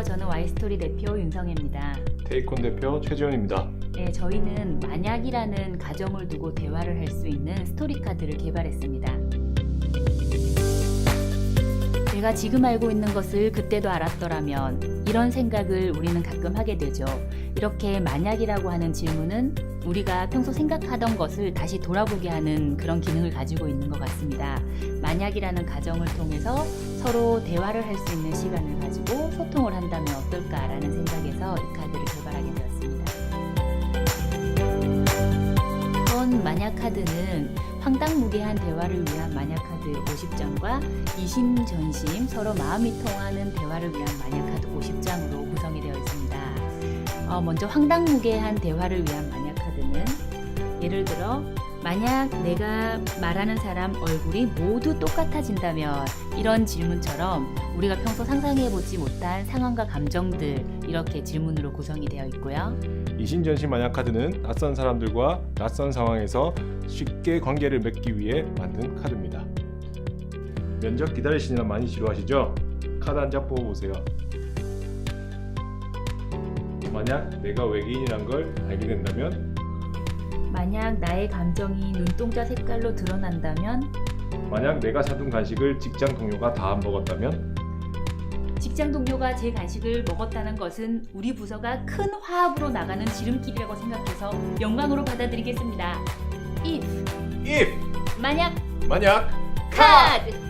안녕하세요. 저는 와이스토리 대표 윤성혜입니다. 테이콘 대표 최지원입니다. 네, 저희는 만약이라는 가정을 두고 대화를 할 수 있는 스토리 카드를 개발했습니다. 내가 지금 알고 있는 것을 그때도 알았더라면 이런 생각을 우리는 가끔 하게 되죠. 이렇게 만약이라고 하는 질문은 우리가 평소 생각하던 것을 다시 돌아보게 하는 그런 기능을 가지고 있는 것 같습니다. 만약이라는 가정을 통해서 서로 대화를 할 수 있는 시간을 가지고 소통을 한다면 어떨까라는 생각에서 이 카드를 개발하게 되었습니다. 만약 카드는 황당무계한 대화를 위한 만약 카드 50장과 이심전심 서로 마음이 통하는 대화를 위한 만약 카드 50장으로 구성이 되어 있습니다. 어, 먼저 황당무계한 대화를 위한 만약 카드는 예를 들어 만약 내가 말하는 사람 얼굴이 모두 똑같아진다면 이런 질문처럼 우리가 평소 상상해보지 못한 상황과 감정들 이렇게 질문으로 구성이 되어 있고요. 이신전시 만약 카드는 낯선 사람들과 낯선 상황에서 쉽게 관계를 맺기 위해 만든 카드입니다. 면접 기다리시느라 많이 지루하시죠? 카드 한 장 뽑아보세요. 만약 내가 외계인이란 걸 알게 된다면 만약 나의 감정이 눈동자 색깔로 드러난다면 만약 내가 사둔 간식을 직장 동료가 다 안 먹었다면 직장 동료가 제 간식을 먹었다는 것은 우리 부서가 큰 화합으로 나가는 지름길이라고 생각해서 영광으로 받아들이겠습니다. if. If. 만약. 만약. 카드